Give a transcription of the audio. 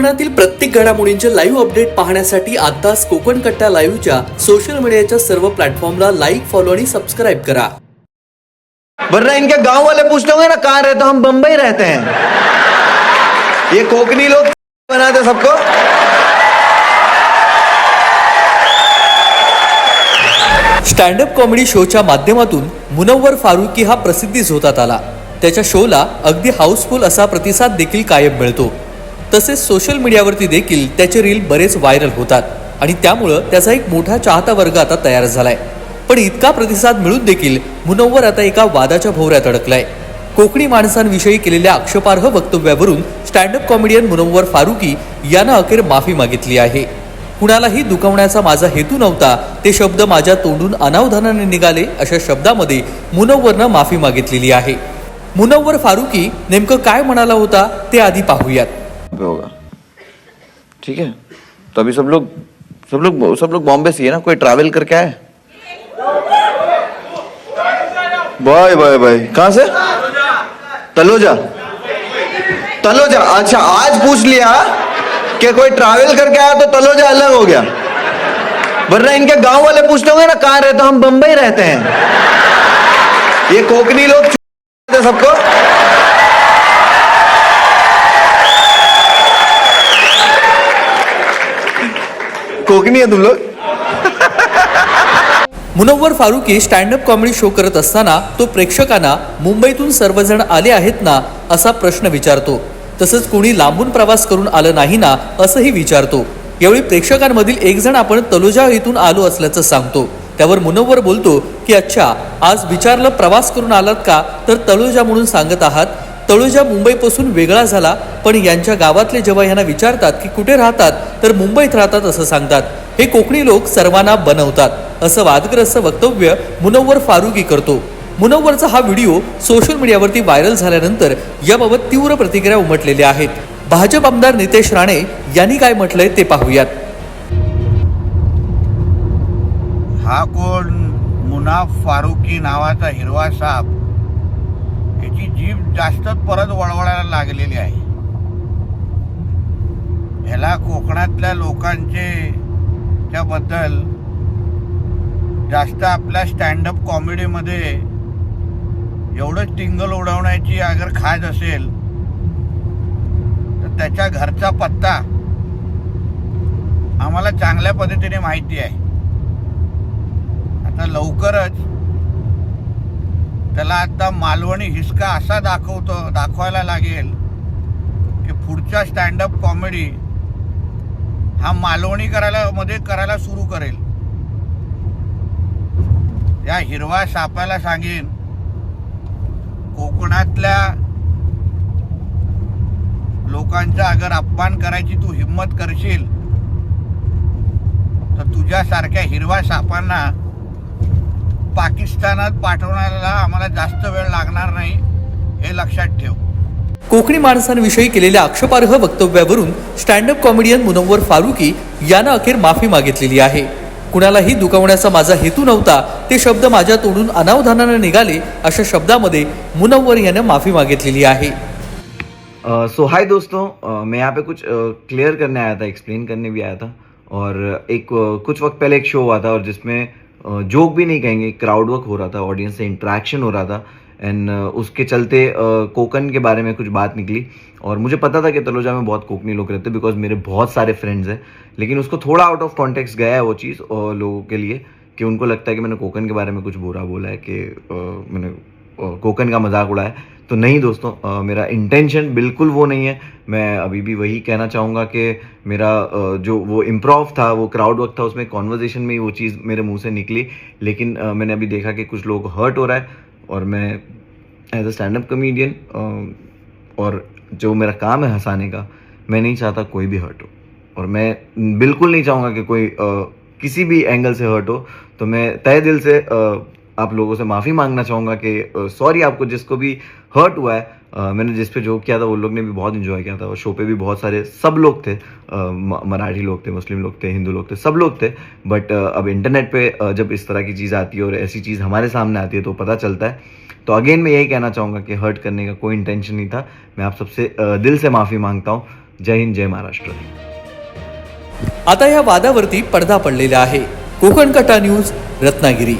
कोकणातील प्रत्येक घडामोडींचे लाईव्ह अपडेट पाहण्यासाठी आताच कोकण कट्टा लाईव्हच्या सोशल मीडियाच्या सर्व प्लॅटफॉर्मला लाईक फॉलो आणि सबस्क्राईब करा. वरना इनके गांव वाले पूछते होंगे ना कहाँ रहते हो? हम बम्बई रहते हैं। ये कोकनी लोग बनाते सबको। स्टँडअप कॉमेडी शोच्या माध्यमातून मुनव्वर फारुकी हा प्रसिद्धीस होतात आला. त्याच्या शोला अगदी हाऊसफुल असा प्रतिसाद देखील कायम मिळतो. तसेच सोशल मीडियावरती देखील त्याचे रील बरेच व्हायरल होतात. आणि त्यामुळं त्याचा एक मोठा चाहता वर्ग आता तयार झालाय. पण इतका प्रतिसाद मिळून देखील मुनव्वर आता एका वादाच्या भोवऱ्यात अडकलाय. कोकणी माणसांविषयी केलेल्या आक्षेपार्ह वक्तव्यावरून stand up comedian Munawar Faruqui यानं अखेर माफी मागितली आहे. कुणालाही दुखवण्याचा माझा हेतू नव्हता ते शब्द माझ्या तोंडून अनावधानाने निघाले अशा शब्दामध्ये मुनव्वरनं माफी मागितलेली आहे. मुनव्वर फारुकी नेमकं काय म्हणाला होता ते आधी पाहूयात. पे होगा। ठीक है? तो अभी सब लोग सब लोग सब लोग बॉम्बे से है ना? कोई ट्रैवल करके आए? बाय बाय बाय कहाँ से? तलोजा। तलोजा अच्छा आज पूछ लिया कि कोई ट्रैवल करके आया तो तलोजा अलग हो गया। वरना इनके गाँव वाले पूछते होंगे ना, कहाँ रहते हम बम्बई रहते हैं। ये कोकनी लोग सबको। कोकणी आहे तुम Munawar Faruqui stand up comedy show करत असताना तो प्रेक्षकांना मुंबईतून सर्वजण आले आहेत ना असा प्रश्न विचारतो. तसंच कोणी लांबून प्रवास करून आलं नाही ना असंही विचारतो. यावेळी प्रेक्षकांमधील एक जण आपण तलोजा इथून आलो असल्याचं सांगतो. त्यावर मुनव्वर बोलतो की अच्छा आज विचारलं प्रवास करून आलात का? तर तलोजा म्हणून सांगत आहात तळुजा मुंबईपासून वेगळा झाला पण यांच्या गावातले जेव्हा यांना विचारतात की कुठे राहतात तर मुंबईत राहतात असं सांगतात. हे कोकणी लोक सर्वांना बनवतात असं वादग्रस्त वक्तव्य मुनव्वर फारुकी करतो. मुनव्वरचा हा व्हिडिओ सोशल मीडियावरती व्हायरल झाल्यानंतर याबाबत तीव्र प्रतिक्रिया उमटलेल्या आहेत. भाजप आमदार नितेश राणे यांनी काय म्हटलंय ते पाहूयात. हा कोण? मुनाफ फारुकी नावाचा हिरवा साप. याची जीभ जास्तच परत वळवळायला लागलेली आहे. ह्याला कोकणातल्या लोकांचे त्याबद्दल जास्त आपल्या स्टँडअप कॉमेडीमध्ये एवढंच टिंगल उडवण्याची अगर खाज असेल तर त्याच्या घरचा पत्ता आम्हाला चांगल्या पद्धतीने माहिती आहे. आता लवकरच त्याला आता मालवणी हिसका असा दाखवतो दाखवायला लागेल की पुढच्या स्टँडअप कॉमेडी हा मालवणी करायला मध्ये करायला सुरू करेल. या हिरवा सापाला सांगेन कोकणातल्या लोकांचा अगर अपमान करायची तू हिंमत करशील तर तुझ्यासारख्या हिरवा सापांना पाकिस्तानात पाठवण्याला आम्हाला जास्त वेळ लागणार नाही हे लक्षात ठेव. कोकणी माणसांविषयी केलेल्या आक्षेपार्ह वक्तव्यावरून stand up comedian Munawar Faruqui यानं अखेर माफी मागितलेली आहे. कुणालाही दुखावण्याचा माझा हेतू नव्हता ते शब्द माझ्या तोंडून अनावधानाने निघाले अशा शब्दामध्ये मुनव्वर यानं माफी मागितलेली आहे. सो हाय दोस्तों. मैं यहाँ पे कुछ क्लियर करने आया था एक्सप्लेन करने भी आया था और एक कुछ वक्त पहले एक शो हुआ था और जिसमें जोक भी नहीं कहेंगे क्राउड वर्क हो रहा था ऑडियंस से इंट्रैक्शन हो रहा था एंड उसके चलते कोकन के बारे में कुछ बात निकली, और मुझे पता था कि तलोजा में बहुत कोकनी लोग रहते बिकॉज़ मेरे बहुत सारे फ्रेंड्स हैं, लेकिन उसको थोड़ा आउट ऑफ़ कॉन्टेक्स्ट गया है वो चीज़ और लोगों के लिए, कि उनको लगता है कि मैंने कोकन के बारे में कुछ बुरा बोला है, कि मैंने कोकन का मज़ाक उड़ाया तो नहीं दोस्तों अ, मेरा इंटेंशन बिल्कुल वो नहीं है। मैं अभी भी वही कहना चाहूँगा कि मेरा अ, जो वो इम्प्रोव था वो क्राउड वर्क था उसमें कॉन्वर्जेशन में ही वो चीज़ मेरे मुँह से निकली। लेकिन अ, मैंने अभी देखा कि कुछ लोग हर्ट हो रहा है और मैं as a stand up comedian और जो मेरा काम है हंसाने का मैं नहीं चाहता कोई भी हर्ट हो। और मैं बिल्कुल नहीं चाहूँगा कि कोई अ, किसी भी एंगल से हर्ट हो। तो मैं तय दिल से अ, आप लोगों से माफ़ी मांगना चाहूँगा कि सॉरी आपको जिसको भी हर्ट हुआ है अ, मैंने जिस पे जोक किया था वो लोग ने भी बहुत इन्जॉय किया था। और शो पे भी बहुत सारे सब लोग थे मराठी लोग थे मुस्लिम लोग थे हिंदू लोग थे सब लोग थे। बट अब इंटरनेट पे अ, जब इस तरह की चीज़ आती है और ऐसी चीज़ हमारे सामने आती है तो पता चलता है। तो अगेन मैं यही कहना चाहूँगा कि हर्ट करने का कोई इंटेंशन नहीं था। मैं आप सबसे दिल से माफ़ी माँगता हूँ। जय हिंद जय महाराष्ट्र। आता या वादावरती पडदा पडलेला आहे. कोकण कटा न्यूज़ रत्नागिरी.